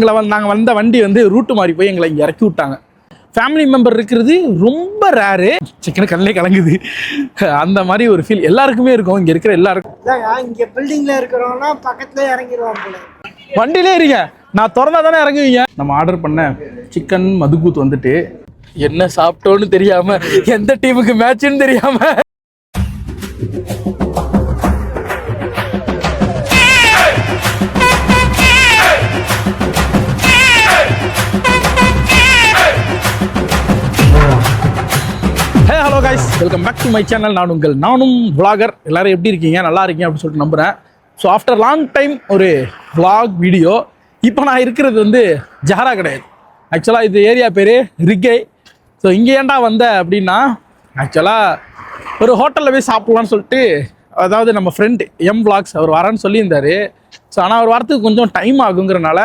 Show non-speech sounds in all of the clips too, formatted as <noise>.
எங்களை வந்து நாங்கள் வந்த வண்டி வந்து ரூட்டு மாறி போய் எங்களை இங்கே இறக்கி விட்டாங்க. ஃபேமிலி மெம்பர் இருக்கிறது ரொம்ப ரேரு சிக்கன் கல்லே கலங்குது. அந்த மாதிரி ஒரு ஃபீல் எல்லாருக்குமே இருக்கும். இங்கே இருக்கிற எல்லாருக்கும். இங்க பில்டிங்ல இருக்கிறவங்கன்னா பக்கத்துல இறங்கிடுவான் போல. வண்டியிலே இருங்க. நான் திறந்தா தானே இறங்குவீங்க. நம்ம ஆர்டர் பண்ண சிக்கன் மதுக்கூத் வந்துட்டு. என்ன சாப்பிட்டோன்னு தெரியாம எந்த டீமுக்கு மேட்ச்னு தெரியாம. Welcome back to my channel நான் உங்கள் நானும் விளாகர் எல்லாரும் எப்படி இருக்கீங்க? நல்லா இருக்கீங்க அப்படின்னு சொல்லிட்டு நம்புகிறேன் ஸோ ஆஃப்டர் லாங் டைம் ஒரு விளாக் வீடியோ இப்போ நான் இருக்கிறது வந்து ஜஹரா கிடையாது. ஆக்சுவலாக இது ஏரியா பேர் ரிகை ஸோ இங்கே ஏன்டா வந்த அப்படின்னா ஆக்சுவலாக ஒரு ஹோட்டலில் போய் சாப்பிட்லான்னு சொல்லிட்டு அதாவது நம்ம ஃப்ரெண்டு எம் விளாக்ஸ் அவர் வரேன்னு சொல்லியிருந்தாரு. ஸோ ஆனால் அவர் வாரத்துக்கு கொஞ்சம் டைம் ஆகுங்கிறனால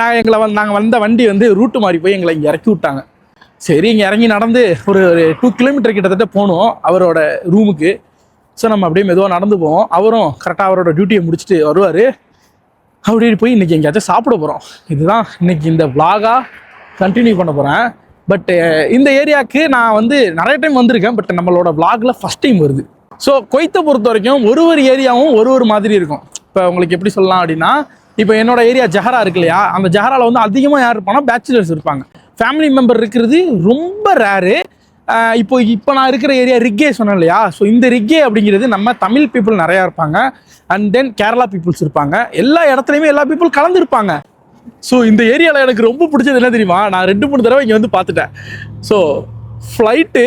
நான் எங்களை வந்து நாங்கள் வந்த வண்டி வந்து ரூட்டு மாறி போய் எங்களை இங்கே இறக்கி விட்டாங்க. சரி இங்கே இறங்கி நடந்து ஒரு ஒரு டூ கிலோமீட்டர் கிட்டத்தட்ட போகணும் அவரோட ரூமுக்கு ஸோ நம்ம அப்படியே மெதுவாக நடந்து போவோம். அவரும் கரெக்டாக அவரோட டியூட்டியை முடிச்சுட்டு வருவார். அப்படியே போய் இன்றைக்கி எங்கேயாச்சும் சாப்பிட போகிறோம் இதுதான் இன்னைக்கு இந்த vlog-ஆ கண்டினியூ பண்ண போகிறேன் பட் இந்த ஏரியாவுக்கு நான் வந்து நிறைய டைம் வந்திருக்கேன். பட் நம்மளோட vlog-ல ஃபஸ்ட் டைம் வருது. ஸோ கொய்த்தை பொறுத்த வரைக்கும் ஒரு ஒரு ஏரியாவும் ஒரு ஒரு மாதிரி இருக்கும். இப்போ உங்களுக்கு எப்படி சொல்லலாம் அப்படின்னா இப்போ என்னோட ஏரியா ஜஹரா இருக்கு இல்லையா? அந்த ஜஹராவில் வந்து அதிகமாக யார் இருப்பாங்கன்னா பேச்சுலர்ஸ் இருப்பாங்க. ஃபேமிலி மெம்பர் இருக்கிறது ரொம்ப ரேரு இப்போ இப்போ நான் இருக்கிற ஏரியா ரிக்கே சொன்னேன் இல்லையா? ஸோ இந்த ரிக்கே அப்படிங்கிறது நம்ம தமிழ் பீப்புள் நிறையா இருப்பாங்க. அண்ட் தென் கேரளா பீப்புள்ஸ் இருப்பாங்க. எல்லா இடத்துலையுமே எல்லா பீப்புள் கலந்துருப்பாங்க. ஸோ இந்த ஏரியாவில் எனக்கு ரொம்ப பிடிச்சது என்ன தெரியுமா? நான் ரெண்டு மூணு தடவை இங்கே வந்து பார்த்துட்டேன். ஸோ ஃப்ளைட்டு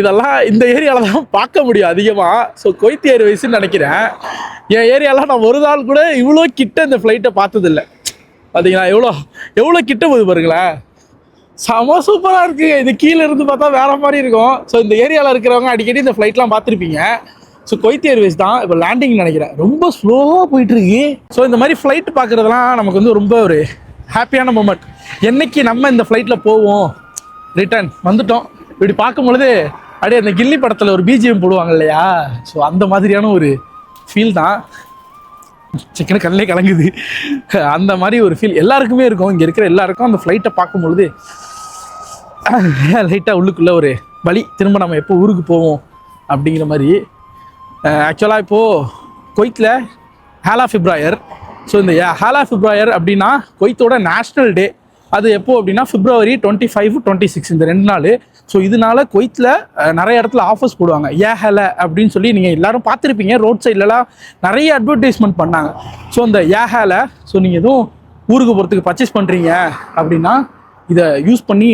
இதெல்லாம் இந்த ஏரியாவில் தான் பார்க்க முடியும் அதிகமாக ஸோ கொய்த்தி ஏர்வேஸ்ன்னு நினைக்கிறேன். என் ஏரியாவில் நான் ஒரு நாள் கூட இவ்வளோ கிட்ட இந்த ஃப்ளைட்டை பார்த்ததில்ல. பார்த்தீங்களா எவ்வளோ எவ்வளோ கிட்ட போகுது பாருங்களேன். செம சூப்பராக இருக்குங்க இது கீழே இருந்து பார்த்தா வேறு மாதிரி இருக்கும். ஸோ இந்த ஏரியாவில் இருக்கிறவங்க அடிக்கடி இந்த ஃப்ளைட்லாம் பார்த்துருப்பீங்க. ஸோ கொய்த் ஏர்வேஸ் தான் இப்போ லேண்டிங் நினைக்கிறேன். ரொம்ப ஸ்லோவாக போயிட்டுருக்கு. ஸோ இந்த மாதிரி ஃப்ளைட் பார்க்குறதுலாம் நமக்கு வந்து ரொம்ப ஒரு ஹாப்பியான மூமெண்ட் என்றைக்கு நம்ம இந்த ஃப்ளைட்டில் போவோம்? ரிட்டர்ன் வந்துட்டோம். இப்படி பார்க்கும்பொழுது அப்படியே அந்த கில்லி படத்தில் ஒரு பிஜிஎம் போடுவாங்க இல்லையா? ஸோ அந்த மாதிரியான ஒரு ஃபீல் தான். சிக்கன கல்லே கலங்குது. அந்த மாதிரி ஒரு ஃபீல் எல்லாருக்குமே இருக்கும். இங்கே இருக்கிற எல்லாருக்கும் அந்த ஃப்ளைட்டை பார்க்கும் பொழுது <coughs> லைட்டாக உள்ளுக்குள்ளே ஒரு வழி. திரும்ப நம்ம எப்போ ஊருக்கு போவோம் அப்படிங்கிற மாதிரி. ஆக்சுவலாக இப்போது கொய்த்தில் ஹேலா ஃபிப்ராயர் ஸோ இந்த ஹேலா ஃபிப்ராயர் அப்படின்னா கொய்த்தோட நேஷ்னல் டே அது எப்போது அப்படின்னா February twenty five twenty six இந்த ரெண்டு நாள். ஸோ இதனால கொய்த்தில் நிறைய இடத்துல ஆஃபர்ஸ் போடுவாங்க. ஏ ஹேல அப்படின்னு சொல்லி நீங்கள் எல்லாரும் பார்த்துருப்பீங்க. ரோட் சைட்லலாம் நிறைய அட்வர்டைஸ்மெண்ட் பண்ணாங்க. ஸோ அந்த ஏ ஹேல ஸோ நீங்கள் எதுவும் ஊருக்கு போகிறதுக்கு பர்ச்சேஸ் பண்ணுறீங்க அப்படின்னா இதை யூஸ் பண்ணி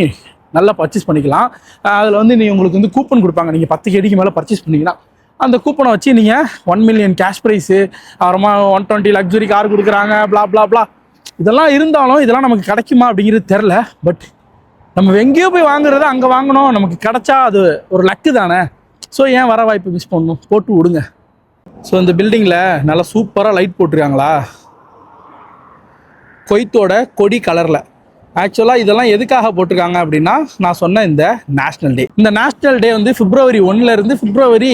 நல்லா பர்ச்சேஸ் பண்ணிக்கலாம். அதில் வந்து நீ உங்களுக்கு வந்து கூப்பன் கொடுப்பாங்க. நீங்கள் பத்து கேடிக்கு மேலே பர்ச்சேஸ் பண்ணிங்கன்னா அந்த கூப்பனை வச்சு நீங்கள் ஒன் மில்லியன் கேஷ் ப்ரைஸு அப்புறமா ஒன் டுவெண்ட்டி லக்ஸுரி கார் கொடுக்குறாங்க ப்ளா ப்ளா ப்ளா இதெல்லாம் இருந்தாலும் இதெல்லாம் நமக்கு கிடைக்குமா அப்படிங்கிறது தெரில பட் நம்ம எங்கேயோ போய் வாங்குறத அங்கே வாங்கணும். நமக்கு கிடைச்சா அது ஒரு லக்கு தானே. ஸோ ஏன் வர வாய்ப்பு மிஸ் பண்ணணும்? போட்டு விடுங்க. ஸோ இந்த பில்டிங்கில் நல்லா சூப்பராக லைட் போட்டிருக்காங்களா? கொய்த்தோட கொடி கலரில் ஆக்சுவலாக இதெல்லாம் எதுக்காக போட்டிருக்காங்க அப்படின்னா நான் சொன்ன இந்த நேஷ்னல் டே இந்த நேஷ்னல் டே வந்து பிப்ரவரி ஒன்லருந்து பிப்ரவரி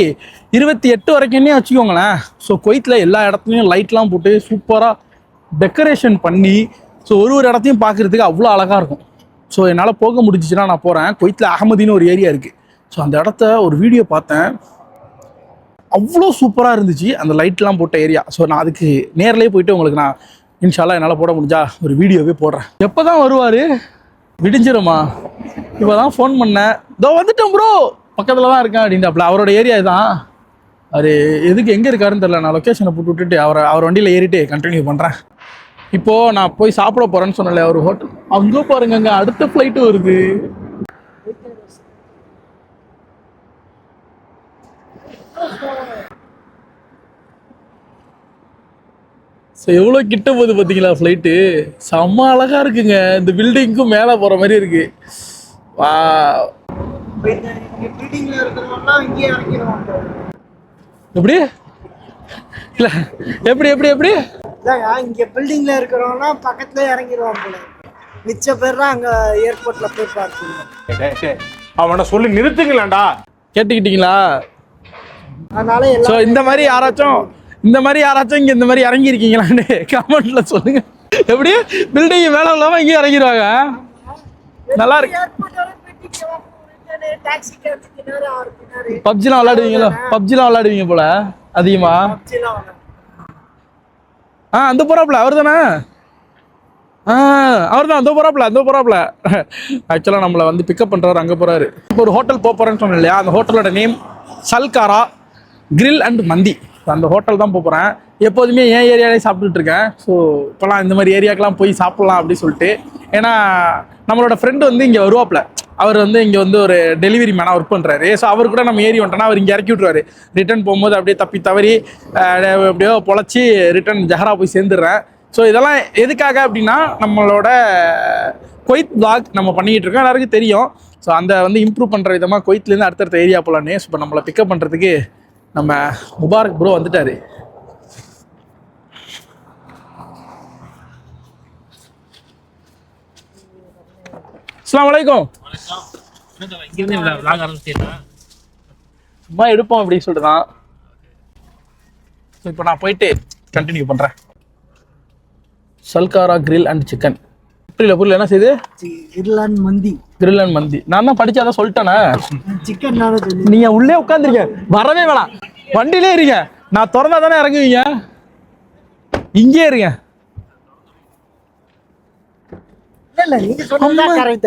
இருபத்தி எட்டு வரைக்கும்னே வச்சுக்கோங்களேன். ஸோ கொய்த்தில் எல்லா இடத்துலையும் லைட்லாம் போட்டு சூப்பராக டெக்கரேஷன் பண்ணி ஸோ ஒரு ஒரு இடத்தையும் பார்க்குறதுக்கு அவ்வளோ அழகாக இருக்கும். ஸோ என்னால் போக முடிஞ்சிச்சுன்னா நான் போகிறேன் கொய்த்தில் அகமதின்னு ஒரு ஏரியா இருக்குது ஸோ அந்த இடத்த ஒரு வீடியோ பார்த்தேன். அவ்வளோ சூப்பராக இருந்துச்சு அந்த லைட்லாம் போட்ட ஏரியா ஸோ நான் அதுக்கு நேர்லேயே போயிட்டு உங்களுக்கு நான் இன்ஷால்லா என்னால் போட முடிஞ்சா ஒரு வீடியோவே போடுறேன். எப்போ தான் வருவார்? விடிஞ்சிருமா? இப்போ தான் ஃபோன் பண்ணேன். இதோ வந்துட்டேன் ப்ரோ பக்கத்தில் தான் இருக்கேன் அப்படின்ட்டாப்ல அவரோட ஏரியா தான் அவர் எதுக்கு எங்கே இருக்காருன்னு தெரில நான் லொக்கேஷனை போட்டு விட்டுட்டு அவரை அவர் வண்டியில் ஏறிட்டு கண்டினியூ பண்ணுறேன் இப்போது நான் போய் சாப்பிட போகிறேன்னு சொன்னல ஒரு ஹோட்டல் அங்கே பாருங்க அங்கே அடுத்த ஃப்ளைட்டு வருது. ஸோ எவ்வளோ கிட்ட போகுது பார்த்தீங்களா ஃப்ளைட்டு செம்ம அழகாக இருக்குங்க. இந்த பில்டிங்க்கும் மேலே போகிற மாதிரி இருக்கு. வா எப்படி? இல்லை எப்படி எப்படி எப்படி? இதாங்க இங்க பில்டிங்ல இருக்கிறவங்கன்னா பக்கத்துல இறங்கிடுவான் போல. மிச்ச பேர் தான் அங்க ஏர்போர்ட்ல போய் பார்த்துங்க அவனை சொல்லி நிறுத்துங்களேன்டா. கேட்டுக்கிட்டீங்களா? அதனால ஸோ இந்த மாதிரி யாராச்சும் இந்த மாதிரி யாராச்சும் இங்கே இந்த மாதிரி இறங்கி இருக்கீங்களான்னு கமெண்ட்ல சொல்லுங்க. எப்படி? பில்டிங் மேலே இல்லாமல் இங்கேயும் இறங்கிடுவாங்க. நல்லா இருக்கு. பப்ஜிலாம் விளையாடுவீங்களோ? பப்ஜிலாம் விளையாடுவீங்க போல அதிகமா? ஆ அந்த போறாப்ல அவர் தானே அவர் தான் அந்த போறாப்ல அந்த போறாப்ல ஆக்சுவலாக நம்மளை வந்து பிக்கப் பண்ணுறாரு அங்கே போறாரு. இப்போ ஒரு ஹோட்டல் போக போகிறேன்னு சொன்னேன் இல்லையா? அந்த ஹோட்டலோட நேம் சல்காரா கிரில் அண்ட் மந்தி. அந்த ஹோட்டல் தான் போகிறேன் எப்போதுமே என் ஏரியாலே சாப்பிட்டுட்டு இருக்கேன். ஸோ இப்போலாம் இந்த மாதிரி ஏரியாக்கெலாம் போய் சாப்பிட்லாம் அப்படின்னு சொல்லிட்டு. ஏன்னா நம்மளோட ஃப்ரெண்டு வந்து இங்கே வருவாப்பில். அவர் வந்து இங்கே வந்து ஒரு டெலிவரி மேனாக ஒர்க் பண்ணுறாரு ஸோ அவர் கூட நம்ம ஏறி வந்துட்டோம்னா அவர் இங்கே இறக்கி விட்ருவாரு ரிட்டர்ன் போகும்போது அப்படியே தப்பி தவறி எப்படியோ பொழைச்சி ரிட்டர்ன் ஜஹரா போய் சேர்ந்துடுறேன். ஸோ இதெல்லாம் எதுக்காக அப்படின்னா நம்மளோட கொய்த் பிளாக் நம்ம பண்ணிக்கிட்டு இருக்கோம். எல்லாருக்கும் தெரியும். ஸோ அந்த வந்து இம்ப்ரூவ் பண்ணுற விதமாக கொய்த்லேருந்து அடுத்தடுத்த ஏரியா போகலான்னு ஸோ இப்போ நம்மளை பிக்கப் பண்ணுறதுக்கு நம்ம முபாரக் ப்ரோ வந்துட்டாரு. அஸ்லாம் வலைக்கம் இங்கிருந்து சும்மா எடுப்போம் அப்படின்னு சொல்லிட்டு தான் இப்போ நான் போயிட்டு கண்டினியூ பண்ணுறேன் சல்காரா கிரில் அண்ட் சிக்கன் புரியல புரியல என்ன செய்யுது சி- இர்லாந்து மந்தி. அண்ட் மந்தி நான் தான் படிச்சு அதான் சொல்லிட்டேனே. சிக்கன் நீங்க உள்ளே உட்காந்துருங்க வரவே வேணாம். வண்டியிலே இருங்க. நான் திறந்தா தானே இறங்குவீங்க? இங்கே இருங்க.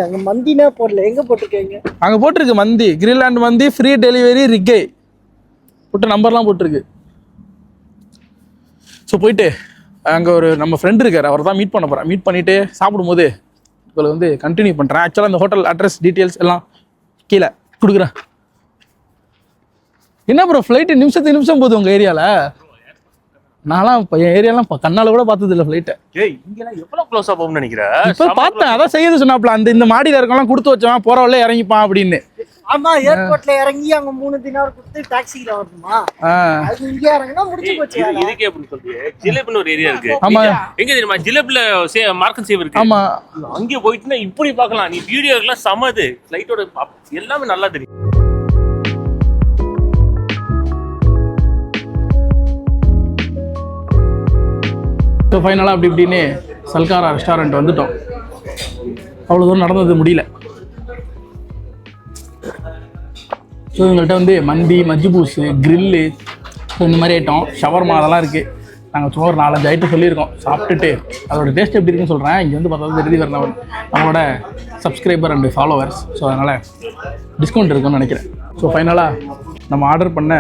அங்க மந்தினா போடல. எங்க போட்டிருக்கீங்க? அங்க போட்டிருக்கு மந்தி. அண்ட் மந்தி ஃப்ரீ டெலிவரி ரிக்கே போட்டு நம்பர்லாம் போட்டிருக்கு. ஸோ போயிட்டு அங்கே ஒரு நம்ம ஃப்ரெண்ட் இருக்கார். அவர் தான் மீட் பண்ண போகிறேன் மீட் பண்ணிவிட்டு சாப்பிடும்போது வந்து கண்டினியூ பண்ணுறேன் ஆக்சுவலாக இந்த ஹோட்டல் அட்ரஸ் டீட்டெயில்ஸ் எல்லாம் கீழே கொடுக்குறேன். என்ன ப்ரோ ஃப்ளைட்டு நிமிஷத்துக்கு நிமிஷம் போகுது உங்கள் ஏரியாவில் நான்லாம் இப்போ என் ஏரியாலாம் இப்போ கண்ணால் கூட பார்த்தது இல்லை ஃப்ளைட்டை ஏய் இங்கெல்லாம் எவ்வளவு க்ளோஸா போகும்னு நினைக்கிற? இப்போ பார்த்தேன் அதான் செய்யுது சொன்னாப்ல அந்த இந்த மாடியில் இருக்கவங்களாம் கொடுத்து வச்சவன் போகிறவள்ள இறங்கிப்பான் அப்படின்னு. ஆமா ஏர்போர்ட்ல இறங்கி அங்க மூணு தினார் கொடுத்து டாக்ஸில வரணுமா? அது இங்க இறங்கினா முடிச்சு போச்சு. இதுக்கே அப்படின்னு சொல்றியே? ஜிலேபின்னு ஒரு ஏரியா இருக்கு. ஆமா. எங்க தெரியுமா? ஜிலேபில சே மார்க்கன் சேவ் இருக்கு. ஆமாம் அங்கே போயிட்டுனா இப்படி பார்க்கலாம். நீ வீடியோக்கெல்லாம் சமது. ஃபிளைட்டோட எல்லாமே நல்லா தெரியும். ஸோ ஃபைனலாக அப்படி இப்படின்னு சல்காரா ரெஸ்டாரண்ட் வந்துட்டோம். அவ்வளோ தூரம் நடந்தது முடியல. ஸோ எங்கள்கிட்ட வந்து மண்டி மஜ்ஜுபூஸு கிரில்லு ஸோ இந்த மாதிரி ஐட்டம் ஷவர்மா அதெல்லாம் இருக்குது நாங்கள் சும்மா ஒரு நாலஞ்சு ஐட்டம் சொல்லியிருக்கோம். சாப்பிட்டுட்டு அதோட டேஸ்ட் எப்படி இருக்குன்னு சொல்கிறேன் இங்கே வந்து பார்த்தா தெரிஞ்சு வரணும் நம்மளோட சப்ஸ்கிரைபர் அண்டு ஃபாலோவர்ஸ் ஸோ அதனால் டிஸ்கவுண்ட் இருக்குன்னு நினைக்கிறேன். ஸோ ஃபைனலாக நம்ம ஆர்டர் பண்ண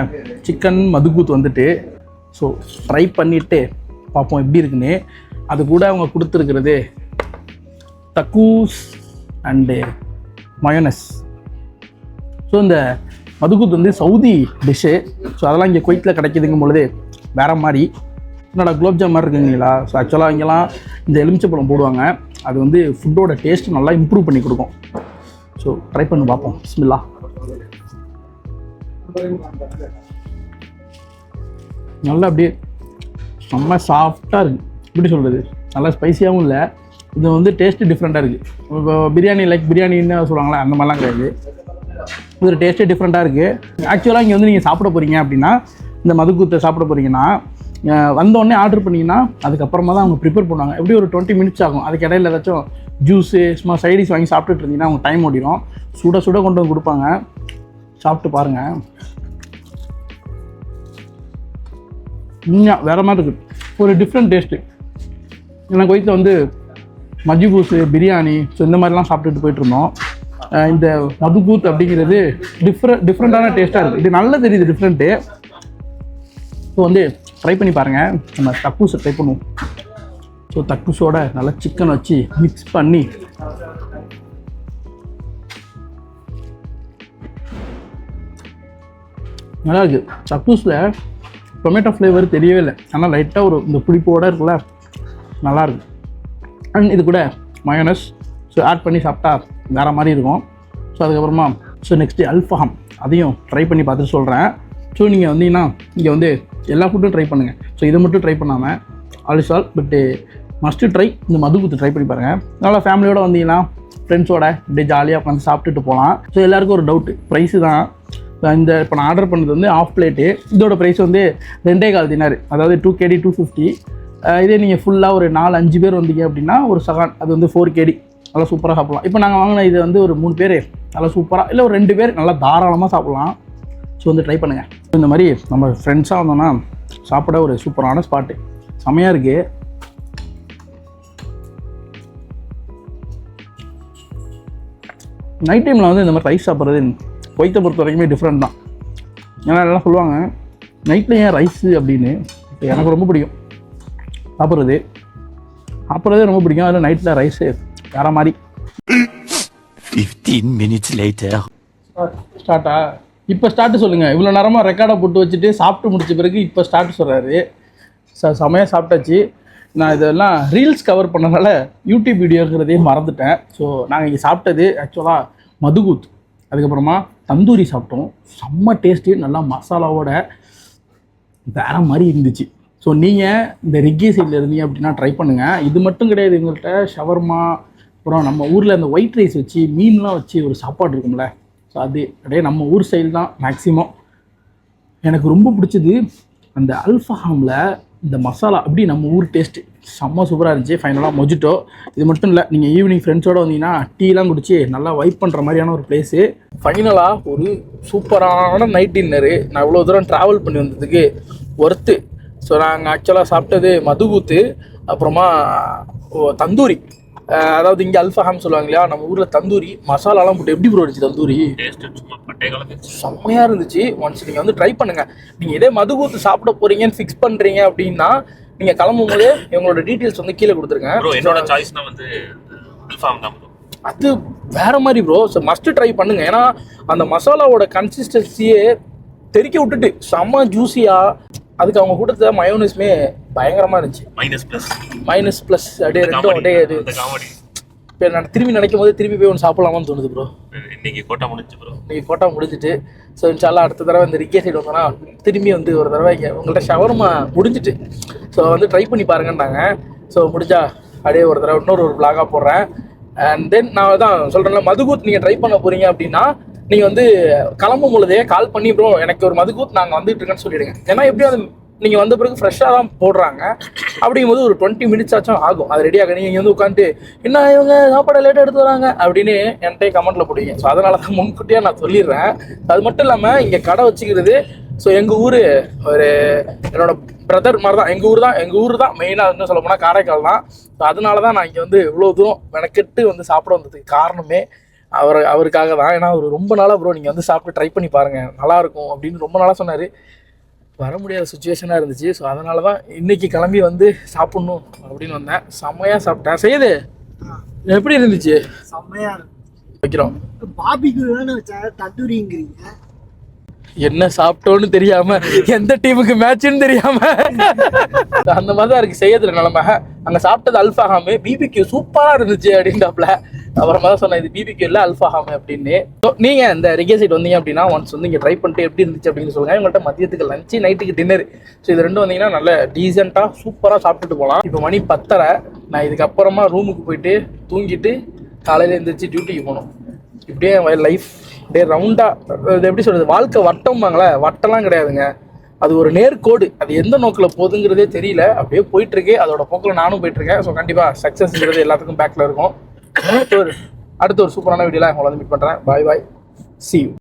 சிக்கன் மதுகூத் வந்துட்டு ஸோ ட்ரை பண்ணிவிட்டு பார்ப்போம் எப்படி இருக்குன்னு. அது கூட அவங்க கொடுத்துருக்கிறது தக்கூஸ் அண்டு மயோனஸ் ஸோ இந்த மதுகுத் வந்து சவுதி டிஷ்ஷு ஸோ அதெல்லாம் இங்கே குவைத்தில் கிடைக்குதுங்கும் பொழுது வேற மாதிரி என்னடா குலோப்ஜாம் மாதிரி இருக்குங்களா? ஸோ ஆக்சுவலாக இங்கெல்லாம் இந்த எலுமிச்சப்பழம் போடுவாங்க. அது வந்து ஃபுட்டோட டேஸ்ட் நல்லா இம்ப்ரூவ் பண்ணி கொடுக்கும். ஸோ ட்ரை பண்ணி பார்ப்போம். பிஸ்மில்லா நல்லா அப்படியே செம்ம சாஃப்டாக இருக்குது எப்படி சொல்கிறது நல்லா ஸ்பைசியாகவும் இல்லை. இது வந்து டேஸ்ட்டு டிஃப்ரெண்ட்டாக இருக்குது இப்போ பிரியாணி லைக் பிரியாணின்னு சொல்லுவாங்களே அந்த மாதிரிலாம் கிடையாது. இதோட டேஸ்ட்டே டிஃப்ரெண்ட்டாக இருக்குது ஆக்சுவலாக இங்கே வந்து நீங்கள் சாப்பிட போகிறீங்க அப்படின்னா இந்த மதுக்கூத்தை சாப்பிட போகிறீங்கன்னா வந்தோடனே ஆர்டர் பண்ணிங்கன்னா அதுக்கப்புறமா தான் அவங்க ப்ரிப்பேர் பண்ணுவாங்க. எப்படி ஒரு டுவெண்ட்டி மினிட்ஸ் ஆகும். அதுக்கு இடையில ஏதாச்சும் ஜூஸு சும்மா சைடிஸ் வாங்கி சாப்பிட்டுட்டு இருந்தீங்கன்னா அவங்க டைம் ஓடிடும். சுட சுட கொண்டு வந்து கொடுப்பாங்க. சாப்பிட்டு பாருங்கள் உண்மையாக வேறு மாதிரி இருக்குது ஒரு டிஃப்ரெண்ட் டேஸ்ட்டு எனக்கு வயிற்றில் வந்து மஜ்ஜி பூசு பிரியாணி ஸோ இந்த மாதிரிலாம் சாப்பிட்டுட்டு போயிட்டுருந்தோம் இந்த மதுகூத் அப்படிங்கிறது டிஃப்ரெண்ட் டிஃப்ரெண்ட்டான டேஸ்ட்டாக இருக்குது இது நல்லா தெரியுது டிஃப்ரெண்ட்டு ஸோ வந்து ட்ரை பண்ணி பாருங்கள் நம்ம தக்கூஸை ட்ரை பண்ணுவோம். ஸோ தக்கூஸோட நல்லா சிக்கன் வச்சு மிக்ஸ் பண்ணி. நல்லா இருக்குது தக்கூஸில் டொமேட்டோ ஃப்ளேவர் தெரியவே இல்லை. ஆனால் லைட்டாக ஒரு இந்த புளிப்போட இருக்குல்ல நல்லாயிருக்கு அண்ட் இது கூட மயோனஸ் ஆட் பண்ணி சாப்பிட்டா வேறு மாதிரி இருக்கும். ஸோ அதுக்கப்புறமா ஸோ நெக்ஸ்ட்டு அல்ஃபஹம் அதையும் ட்ரை பண்ணி பார்த்துட்டு சொல்கிறேன் ஸோ நீங்கள் வந்தீங்கன்னா இங்கே வந்து எல்லா ஃபுட்டும் ட்ரை பண்ணுங்கள் ஸோ இதை மட்டும் ட்ரை பண்ணாமல் all is all but must try இந்த மதுகுத்து ட்ரை பண்ணி பாருங்கள் நல்லா ஃபேமிலியோடு வந்தீங்கன்னா ஃப்ரெண்ட்ஸோட இப்படியே ஜாலியாக உட்காந்து சாப்பிட்டுட்டு போகலாம் ஸோ எல்லாருக்கும் ஒரு டவுட்டு ப்ரைஸு தான். இந்த இப்போ நான் ஆர்டர் பண்ணது வந்து ஆஃப் பிளேட்டு இதோட ப்ரைஸ் வந்து ரெண்டே கால் தினார் அதாவது டூ கேடி டூ ஃபிஃப்டி இதே நீங்கள் ஃபுல்லாக ஒரு நாலு அஞ்சு பேர் வந்தீங்க அப்படின்னா ஒரு சகான் அது வந்து ஃபோர் கேடி நல்லா சூப்பராக சாப்பிட்லாம். இப்போ நாங்கள் வாங்கின இது வந்து ஒரு மூணு பேர். நல்லா சூப்பராக இல்லை ஒரு ரெண்டு பேர் நல்லா தாராளமாக சாப்பிட்லாம். ஸோ வந்து ட்ரை பண்ணுங்கள் இந்த மாதிரி நம்ம ஃப்ரெண்ட்ஸாக வந்தோம்னா சாப்பிட ஒரு சூப்பரான ஸ்பாட்டு செமையாக இருக்குது நைட் டைமில் வந்து இந்த மாதிரி ரைஸ் சாப்பிட்றது கொய்த்தை பொறுத்த வரைக்குமே டிஃப்ரெண்ட் தான். ஏன்னா எல்லாம் சொல்லுவாங்க நைட்டில் ஏன் ரைஸு அப்படின்னு? எனக்கு ரொம்ப பிடிக்கும். சாப்பிட்றது. சாப்பிட்றதே ரொம்ப பிடிக்கும். அதில் நைட்டில் ரைஸு வேற மாதிரி. 15 minutes later. ஸ்டார்ட்டா இப்போ ஸ்டார்ட் சொல்லுங்கள் இவ்வளோ நேரமாக ரெக்கார்டை போட்டு வச்சுட்டு சாப்பிட்டு முடிச்ச பிறகு இப்போ ஸ்டார்ட் சொல்கிறாரு ச செமையாக சாப்பிட்டாச்சு. நான் இதெல்லாம் ரீல்ஸ் கவர் பண்ணனால யூடியூப் வீடியோங்கிறதே மறந்துட்டேன். ஸோ நாங்கள் இங்கே சாப்பிட்டது ஆக்சுவலாக மதுகூத். அதுக்கப்புறமா தந்தூரி சாப்பிட்டோம். செம்ம டேஸ்ட்டு நல்லா மசாலாவோட வேற மாதிரி இருந்துச்சு. ஸோ நீங்கள் இந்த ரிக்கி சைடில் இருந்தீங்க அப்படின்னா ட்ரை பண்ணுங்கள் இது மட்டும் கிடையாது எங்கள்கிட்ட ஷவர்மா அப்புறம் நம்ம ஊரில் இந்த ஒயிட் ரைஸ் வச்சு மீன்லாம் வச்சு ஒரு சாப்பாடு இருக்கும்ல. ஸோ அது அப்படியே நம்ம ஊர் ஸ்டைல் தான் மேக்ஸிமம் எனக்கு ரொம்ப பிடிச்சது அந்த அல்ஃபஹாமில் இந்த மசாலா அப்படி நம்ம ஊர் டேஸ்ட்டு செம்ம சூப்பராக இருந்துச்சு. ஃபைனலாக மொஜிட்டோ. இது மட்டும் இல்லை நீங்கள் ஈவினிங் ஃப்ரெண்ட்ஸோடு வந்தீங்கன்னா டீலாம் குடிச்சு நல்லா வைப் பண்ணுற மாதிரியான ஒரு பிளேஸு ஃபைனலாக ஒரு சூப்பரான நைட் டின்னரு நான் இவ்வளோ தூரம் ட்ராவல் பண்ணி வந்ததுக்கு ஒர்த்து ஸோ நாங்கள் ஆக்சுவலாக சாப்பிட்டது மதுகூத்து அப்புறமா ஓ, தந்தூரி. அதாவது இங்கே அல்ஃபஹாம் சொல்லுவாங்க இல்லையா? நம்ம ஊரில் தந்தூரி மசாலாலாம் போட்டு எப்படி ப்ரோ இருந்துச்சு தந்தூரி? டேஸ்ட் சும்மா பட்டை கலந்துச்சு செம்மையாக இருந்துச்சு. ஒன்ஸ் நீங்கள் வந்து ட்ரை பண்ணுங்க. நீங்கள் இதே மதுகூத்து சாப்பிட போறீங்கன்னு ஃபிக்ஸ் பண்ணுறீங்க அப்படின்னா நீங்கள் கிளம்பும் போது இவங்களோட டீட்டெயில்ஸ் வந்து கீழே கொடுத்துருங்க. என்னோட சாய்ஸ்னா வந்து அல்ஃபாம் தான் அது வேற மாதிரி ப்ரோ ஸோ மஸ்ட் ட்ரை பண்ணுங்க. ஏன்னா அந்த மசாலாவோட கன்சிஸ்டன்சியே தெறிக்க விட்டுட்டு செம்ம ஜூஸியாக அதுக்கு அவங்க கொடுத்த மயோனிஸ்மே பயங்கரமாக இருந்துச்சு. மைனஸ் பிளஸ் மைனஸ் ப்ளஸ் அப்படியே ரெண்டும் அப்படியே அது இப்போ நான் திரும்பி நினைக்கும் போது திரும்பி போய் ஒன்று சாப்பிடலாமான்னு தோணுது ப்ரோ இன்னைக்கு கோட்டா முடிஞ்சு ப்ரோ இன்னைக்கு கோட்டா முடிஞ்சிட்டு ஸோ இன்ஷால்லா அடுத்த தடவை இந்த ரிக்கே சைடு வந்தோன்னா திரும்பி வந்து ஒரு தடவை இங்கே உங்கள்கிட்ட ஷவர்மா முடிஞ்சிட்டு. ஸோ வந்து ட்ரை பண்ணி பாருங்கன்னாங்க. ஸோ முடிஞ்சா அப்படியே ஒரு தடவை இன்னொரு ஒரு vlog-ஆ போடுறேன். அண்ட் தென் நான் தான் சொல்கிறேன்ல மதுகூத் நீங்கள் ட்ரை பண்ண போகிறீங்க அப்படின்னா நீங்கள் வந்து கிளம்பும் பொழுதே கால் பண்ணி ப்ரோ எனக்கு ஒரு மதுகூத் நாங்கள் வந்துட்டு இருக்கேன்னு சொல்லிடுங்க. ஏன்னா எப்படியும் அது நீங்கள் வந்த பிறகு ஃப்ரெஷ்ஷாக தான் போடுறாங்க. அப்படிங்கும்போது ஒரு டுவெண்ட்டி மினிட்ஸ் ஆச்சும் ஆகும். அது ரெடியாக நீங்கள் இங்கே வந்து உட்காந்துட்டு என்ன இவங்க சாப்பாடு லேட்டாக எடுத்து வராங்க? அப்படின்னு என்கிட்ட கமெண்ட்டில் போடுவீங்க. ஸோ அதனால தான் முன்கூட்டியாக நான் சொல்லிடுறேன். அது மட்டும் இல்லாமல் இங்கே கடை வச்சுக்கிறது ஸோ எங்கள் ஊர் ஒரு என்னோட பிரதர் மாதிரி தான் எங்கள் ஊர் தான் எங்கள் ஊர் தான் மெயினாக இன்னும் சொல்ல போனால் காரைக்கால் தான். ஸோ அதனால தான் நான் இங்கே வந்து இவ்வளோ தூரம் மெனக்கெட்டு வந்து சாப்பிட வந்ததுக்கு காரணமே அவர் அவருக்காக தான். ஏன்னா அவர் ரொம்ப நாளாக ப்ரோ நீங்கள் வந்து சாப்பிட்டு ட்ரை பண்ணி பாருங்கள் நல்லாயிருக்கும் அப்படின்னு ரொம்ப நாளாக சொன்னார். வர முடியாத சுச்சுவேஷனாக இருந்துச்சு. ஸோ அதனால தான் இன்னைக்கு கிளம்பி வந்து சாப்பிட்ணும் அப்படின்னு வந்தேன். செம்மையாக சாப்பிட்டேன். செய்யுது எப்படி இருந்துச்சு? செம்மையா இருக்கும் வைக்கிறோம். பாபிக்கு தந்தூரிங்கிறீங்க. என்ன சாப்பிட்டோன்னு தெரியாம எந்த டீமுக்கு மேட்ச்னு தெரியாம. அந்த மாதிரி தான் இருக்கு செய்யறதுல நிலமை. அங்க சாப்பிட்டது அல்ஃபாஹாமு பிபிக்யூ சூப்பரா இருந்துச்சு அப்படின்றாப்ல. அப்புறமா தான் சொன்னேன் இது பிபிக்கு இல்லை அல்ஃபா அல்ஃபாஹாமு அப்படின்னு. ஸோ நீங்கள் இந்த ரிகே சைட் வந்தீங்க அப்படின்னா ஒன்ஸ் வந்து இங்கே ட்ரை பண்ணிட்டு எப்படி இருந்துச்சு அப்படின்னு சொல்லுங்க. உங்கள்கிட்ட மதியத்துக்கு லஞ்சு நைட்டுக்கு டின்னர் ஸோ இது ரெண்டும் வந்தீங்கன்னா நல்ல டீசெண்டாக சூப்பராக சாப்பிட்டுட்டு போகலாம். இப்போ மணி பத்தரை. நான் இதுக்கப்புறமா ரூமுக்கு போயிட்டு தூங்கிட்டு காலையில் எழுந்திரிச்சு டியூட்டிக்கு போகணும். இப்படியே லைஃப் அப்படியே ரவுண்டாக இது எப்படி சொல்கிறது வாழ்க்கை வட்டம்பாங்களே வட்டம்லாம் கிடையாதுங்க. அது ஒரு நேர்கோடு. அது எந்த நோக்கில் போகுதுங்கிறதே தெரியல. அப்படியே போயிட்டுருக்கு அதோட போக்கில் நானும் போயிட்டுருக்கேன் ஸோ கண்டிப்பாக சக்ஸஸ்ங்கிறது எல்லாத்துக்கும் பேக்கில் இருக்கும். அடுத்த ஒரு அடுத்த ஒரு சூப்பரான வீடியோலாம் உங்களை வந்து மீட் பண்ணுறேன் பாய் பாய் சி யூ